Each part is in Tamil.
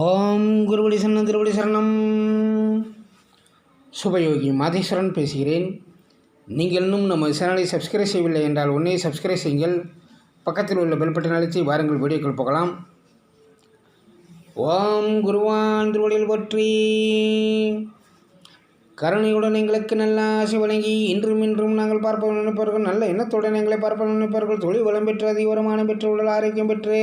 ஓம் குருவடி சரணம் திருவடி சரணம். சுபயோகி மாதேஸ்வரன் பேசுகிறேன். நீங்கள் இன்னும் நம்ம சேனலை சப்ஸ்கிரைப் செய்யவில்லை என்றால் உடனே சப்ஸ்கிரைப் செய்யுங்கள். பக்கத்தில் உள்ள பெல் பட்டன் அழைத்து வாருங்கள் வீடியோக்கள் போகலாம். ஓம் குருவான் திருவடியில் பற்றி. கருணையுடன் எங்களுக்கு நல்ல ஆசை வழங்கி இன்றும் இன்றும் நாங்கள் பார்ப்போம் நினைப்பார்கள் நல்ல எண்ணத்துடன் எங்களை பார்ப்போம் நினைப்பார்கள் தொழில் வளம் பெற்று அதிக வருமானம் பெற்று உடல் ஆரோக்கியம் பெற்று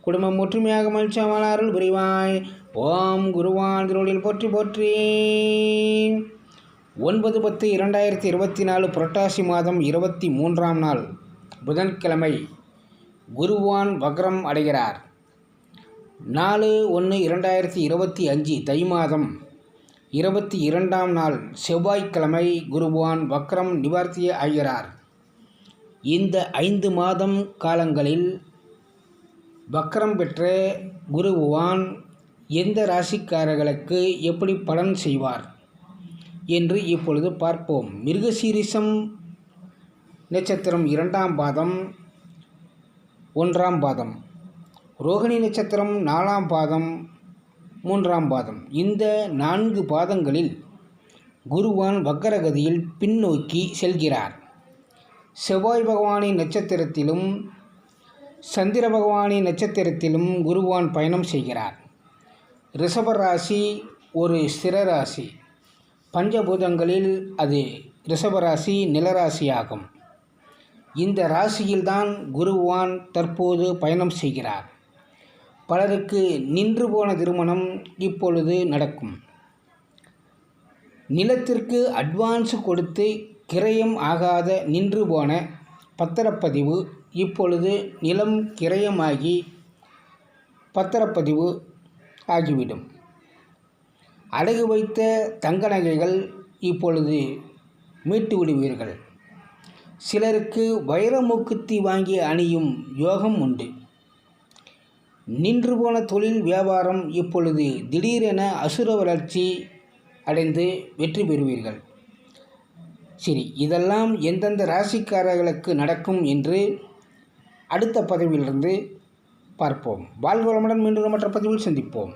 குடும்பம் ஒற்றுமையாக மகிழ்ச்சியமான அருள் புரிவாய். ஓம் குருவான் திருவடியில் போற்றி போற்றி. ஒன்பது பத்து இரண்டாயிரத்தி இருபத்தி நாலு புரட்டாசி மாதம் இருபத்தி மூன்றாம் நாள் புதன்கிழமை குருவான் வக்ரம் அடைகிறார். நாலு ஒன்று இரண்டாயிரத்தி இருபத்தி அஞ்சு தை மாதம் இருபத்தி இரண்டாம் நாள் செவ்வாய்க்கிழமை குருவான் வக்ரம் நிவர்த்தி ஆகிறார். இந்த ஐந்து மாதம் காலங்களில் வக்ரம் பெற்ற குருவான் எந்த ராசிக்காரர்களுக்கு எப்படி பலன் செய்வார் என்று இப்பொழுது பார்ப்போம். மிருகசீரிசம் நட்சத்திரம் இரண்டாம் பாதம் ஒன்றாம் பாதம். ரோகிணி நட்சத்திரம் நாலாம் பாதம் மூன்றாம் பாதம். இந்த நான்கு பாதங்களில் குருவான் வக்கரகதியில் பின்னோக்கி செல்கிறார். செவ்வாய் பகவானின் நட்சத்திரத்திலும் சந்திர பகவானின் நட்சத்திரத்திலும் குருவான் பயணம் செய்கிறார். ரிஷப ராசி ஒரு ஸ்திர ராசி. பஞ்சபூதங்களில் அது ரிஷபராசி நிலராசியாகும் இந்த ராசியில்தான் குருவான் தற்போது பயணம் செய்கிறார். பலருக்கு நின்று போன திருமணம் இப்பொழுது நடக்கும். நிலத்திற்கு அட்வான்ஸ் கொடுத்து கிரயம் ஆகாத நின்று போன பத்திரப்பதிவு இப்பொழுது நிலம் கிரயமாகி பத்திரப்பதிவு ஆகிவிடும். அடகு வைத்த தங்க நகைகள் இப்பொழுது மீட்டு விடுவீர்கள். சிலருக்கு வைரமூக்குத்தி வாங்கி அணியும் யோகம் உண்டு. நின்று போன தொழில் வியாபாரம் இப்பொழுது திடீரென அசுர வளர்ச்சி அடைந்து வெற்றி பெறுவீர்கள். சரி இதெல்லாம் எந்தெந்த ராசிக்காரர்களுக்கு நடக்கும் என்று அடுத்த பதவியிலிருந்து பார்ப்போம். வாழ்வளமுடன் மீண்டும் மற்ற பதிவில் சந்திப்போம்.